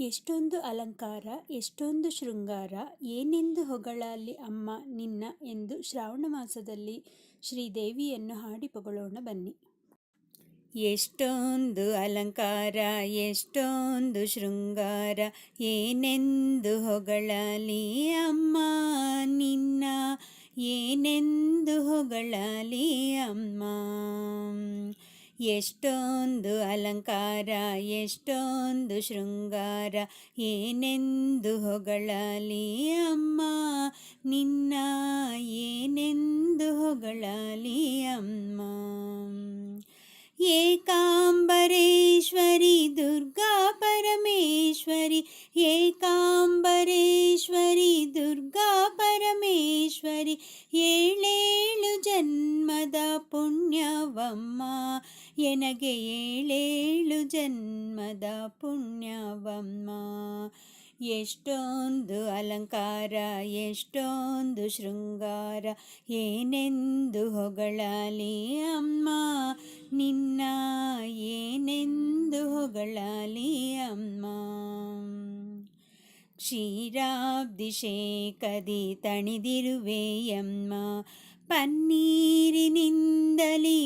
ಎಷ್ಟೊಂದು ಅಲಂಕಾರ, ಎಷ್ಟೊಂದು ಶೃಂಗಾರ, ಏನೆಂದು ಹೊಗಳಲಿ ಅಮ್ಮ ನಿನ್ನ ಎಂದು ಶ್ರಾವಣ ಮಾಸದಲ್ಲಿ ಶ್ರೀದೇವಿಯನ್ನು ಹಾಡಿ ಪೊಗಳೋಣ ಬನ್ನಿ. ಎಷ್ಟೊಂದು ಅಲಂಕಾರ, ಎಷ್ಟೊಂದು ಶೃಂಗಾರ, ಏನೆಂದು ಹೊಗಳಲಿ ಅಮ್ಮ ನಿನ್ನ, ಏನೆಂದು ಹೊಗಳಲಿ ಅಮ್ಮ. ಎಷ್ಟೊಂದು ಅಲಂಕಾರ, ಎಷ್ಟೊಂದು ಶೃಂಗಾರ, ಏನೆಂದು ಹೊಗಳಲಿ ಅಮ್ಮ? ನಿನ್ನ ಏನೆಂದು ಹೊಗಳಲಿ ಅಮ್ಮ? ಏಕಾಂಬರೇಶ್ವರಿ, ದುರ್ಗಾ ಪರಮೇಶ್ವರಿ ಏಕಾಂಬರೇಶ್ವರಿ ಎನಗೆ ಏಳೇಳು ಜನ್ಮದ ಪುಣ್ಯವಮ್ಮ. ಎಷ್ಟೊಂದು ಅಲಂಕಾರ, ಎಷ್ಟೊಂದು ಶೃಂಗಾರ ಏನೆಂದು ಹೊಗಳಲಿ ಅಮ್ಮ. ನಿನ್ನ ಏನೆಂದು ಹೊಗಳಲಿ ಅಮ್ಮ. ಕ್ಷೀರಾಬ್ದಿಶೇಕದಿ ತಣಿದಿರುವೆಯಮ್ಮ ಪನ್ನೀರಿನಿಂದಲಿ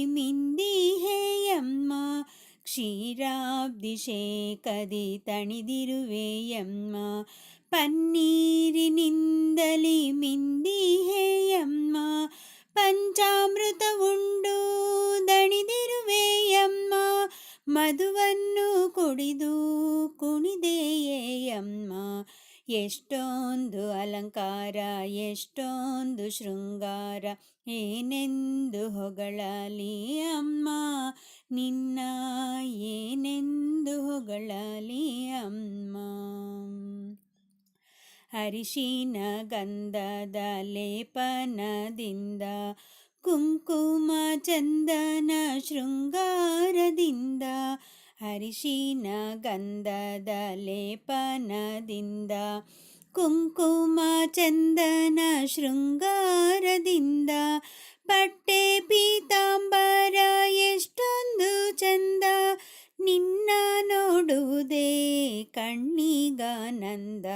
ಮಿಂದಿಹೆಯಮ್ಮ ಕ್ಷೀರಾಬ್ದಿಶೇಕದಿ ತಣಿದಿರುವೆಯಮ್ಮ ಮಿಂದಿ ಹೇಯಮ್ಮ ಪಂಚಾಮೃತ ಉಂಡು ದಣಿದಿರುವೆಯಮ್ಮ ಮಧುವನ್ನು ಕುಡಿದು ಕುಣಿದೆಯೇಯಮ್ಮ ಎಷ್ಟೊಂದು ಅಲಂಕಾರ, ಎಷ್ಟೊಂದು ಶೃಂಗಾರ, ಏನೆಂದು ಹೊಗಳಲಿ ಅಮ್ಮ? ನಿನ್ನ ಏನೆಂದು ಹೊಗಳಲಿ ಅಮ್ಮ? ಅರಿಶಿನ ಗಂಧದ ಲೇಪನದಿಂದ, ಕುಂಕುಮ ಚಂದನ ಶೃಂಗಾರದಿಂದ ಅರಿಶಿನ ಗಂಧದ ಲೇಪನದಿಂದ, ಕುಂಕುಮ ಚಂದನ ಶೃಂಗಾರದಿಂದ ಪಟ್ಟೆ ಪೀತಾಂಬರ ಎಷ್ಟೊಂದು ಚಂದ ನಿನ್ನ ನೋಡುವುದೇ ಕಣ್ಣಿಗಾನಂದ.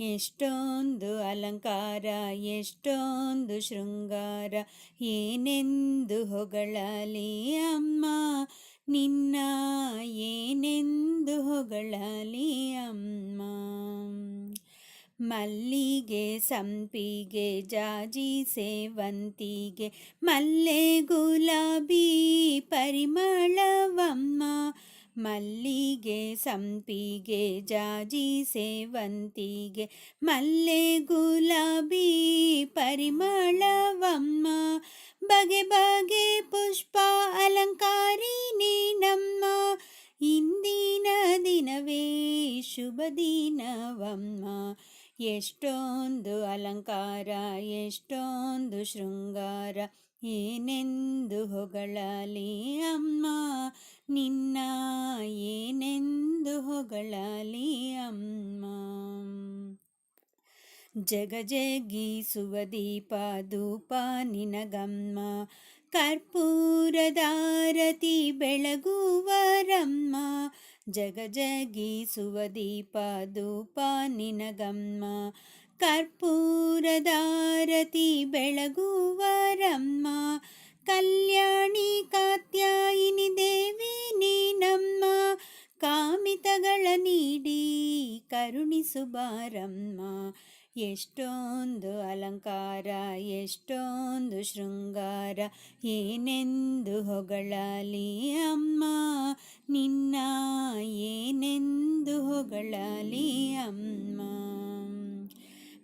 ಎಷ್ಟೊಂದು ಅಲಂಕಾರ, ಎಷ್ಟೊಂದು ಶೃಂಗಾರ, ಏನೆಂದು ಹೊಗಳಲಿ ಅಮ್ಮ. ನಿನ್ನ ಏನೆಂದು ಹೊಗಳಲಿ ಅಮ್ಮ. ಮಲ್ಲಿಗೆ ಸಂಪಿಗೆ ಜಾಜಿ ಸೇವಂತಿಗೆ ಮಲ್ಲೆ ಗುಲಾಬಿ ಪರಿಮಳವಮ್ಮ. ಮಲ್ಲಿಗೆ ಸಂಪಿಗೆ ಜಾಜಿ ಸೇವಂತಿಗೆ ಮಲ್ಲೆ ಗುಲಾಬಿ ಪರಿಮಳವಮ್ಮ ಬಗೆ ಬಗೆ ಪುಷ್ಪ ಅಲಂಕಾರಿ ನೀನಮ್ಮ ಇಂದಿನ ದಿನವೇ ಶುಭ ದಿನವಮ್ಮ ಎಷ್ಟೊಂದು ಅಲಂಕಾರ ಎಷ್ಟೊಂದು ಶೃಂಗಾರ ಏನೆಂದು ಹೊಗಳಲಿ ಅಮ್ಮ? ನಿನ್ನ ಏನೆಂದು ಹೊಗಳಲಿ ಅಮ್ಮ? ಜಗ ಜಗಿಸುವ ದೀಪ, ಧೂಪ ನಿನಗಮ್ಮ. ಕರ್ಪೂರದಾರತಿ ಬೆಳಗುವರಮ್ಮ. ಜಗ ಜಗಿಸುವ ದೀಪ, ಧೂಪ ನಿನಗಮ್ಮ. ಕರ್ಪೂರದಾರತಿ ಬೆಳಗುವರಮ್ಮ, ಕಲ್ಯಾಣಿ ಕಾತ್ಯಾಯಿನಿ ದೇವಿ ನೀನಮ್ಮ, ಕಾಮಿತಗಳ ನೀಡಿ ಕರುಣಿಸುಬಾರಮ್ಮ. ಎಷ್ಟೊಂದು ಅಲಂಕಾರ, ಎಷ್ಟೊಂದು ಶೃಂಗಾರ, ಏನೆಂದು ಹೊಗಳಲಿ ಅಮ್ಮ, ನಿನ್ನ ಏನೆಂದು ಹೊಗಳಲಿ ಅಮ್ಮ.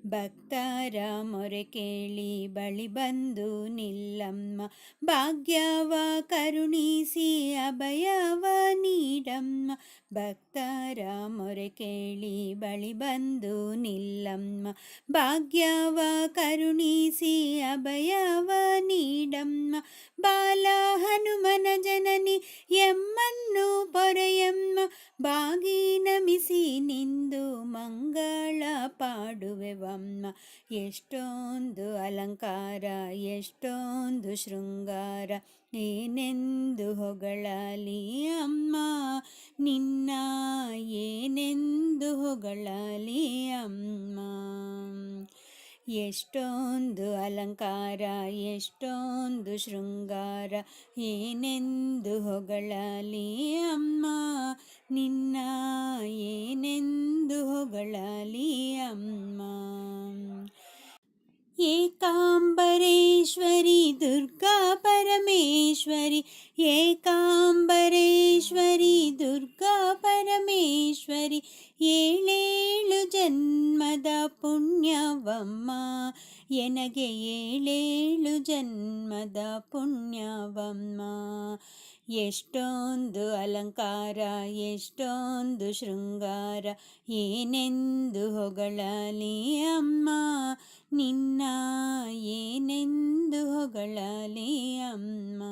ಭಕ್ತರ ಮೊರೆ ಕೇಳಿ ಬಳಿ ಬಂದು ನಿಲ್ಲಮ್ಮ ಭಾಗ್ಯವ ಕರುಣಿಸಿ ಅಭಯವ ನೀಡಮ್ಮ ಭಕ್ತರ ಮೊರೆ ಕೇಳಿ ಬಳಿ ಬಂದು ನಿಲ್ಲಮ್ಮ ಭಾಗ್ಯವ ಕರುಣಿಸಿ ಅಭಯವ ನೀಡಮ್ಮ ಬಾಲ ಹನುಮನ ಜನನಿ ಎಮ್ಮನ್ನು ಪೊರೆಯಮ್ಮ ಬಾಗಿ ಪಾಡುವೆವಮ್ಮ ಎಷ್ಟೊಂದು ಅಲಂಕಾರ ಎಷ್ಟೊಂದು ಶೃಂಗಾರ ಏನೆಂದು ಹೊಗಳಲಿ ಅಮ್ಮ? ನಿನ್ನ ಏನೆಂದು ಹೊಗಳಲಿ ಅಮ್ಮ? ಎಷ್ಟೊಂದು ಅಲಂಕಾರ ಎಷ್ಟೊಂದು ಶೃಂಗಾರ ಏನೆಂದು ಹೊಗಳಲಿ ಅಮ್ಮ? ನಿನ್ನ ಏನೆಂದು ಹೊಗಳಲಿ ಅಮ್ಮ? ಏಕಾಂಬರೇಶ್ವರಿ ದುರ್ಗಾ ಪರಮೇಶ್ವರಿ ಏಳೇಳು ಜನ್ಮದ ಪುಣ್ಯವಮ್ಮ ಎನಗೆ ಏಳೇಳು ಜನ್ಮದ ಪುಣ್ಯವಮ್ಮ ಎಷ್ಟೊಂದು ಅಲಂಕಾರ ಎಷ್ಟೊಂದು ಶೃಂಗಾರ ಏನೆಂದು ಹೊಗಳಲಿ ಅಮ್ಮ. ನಿನ್ನ ಏನೆಂದು ಹೊಗಳಲಿ ಅಮ್ಮ.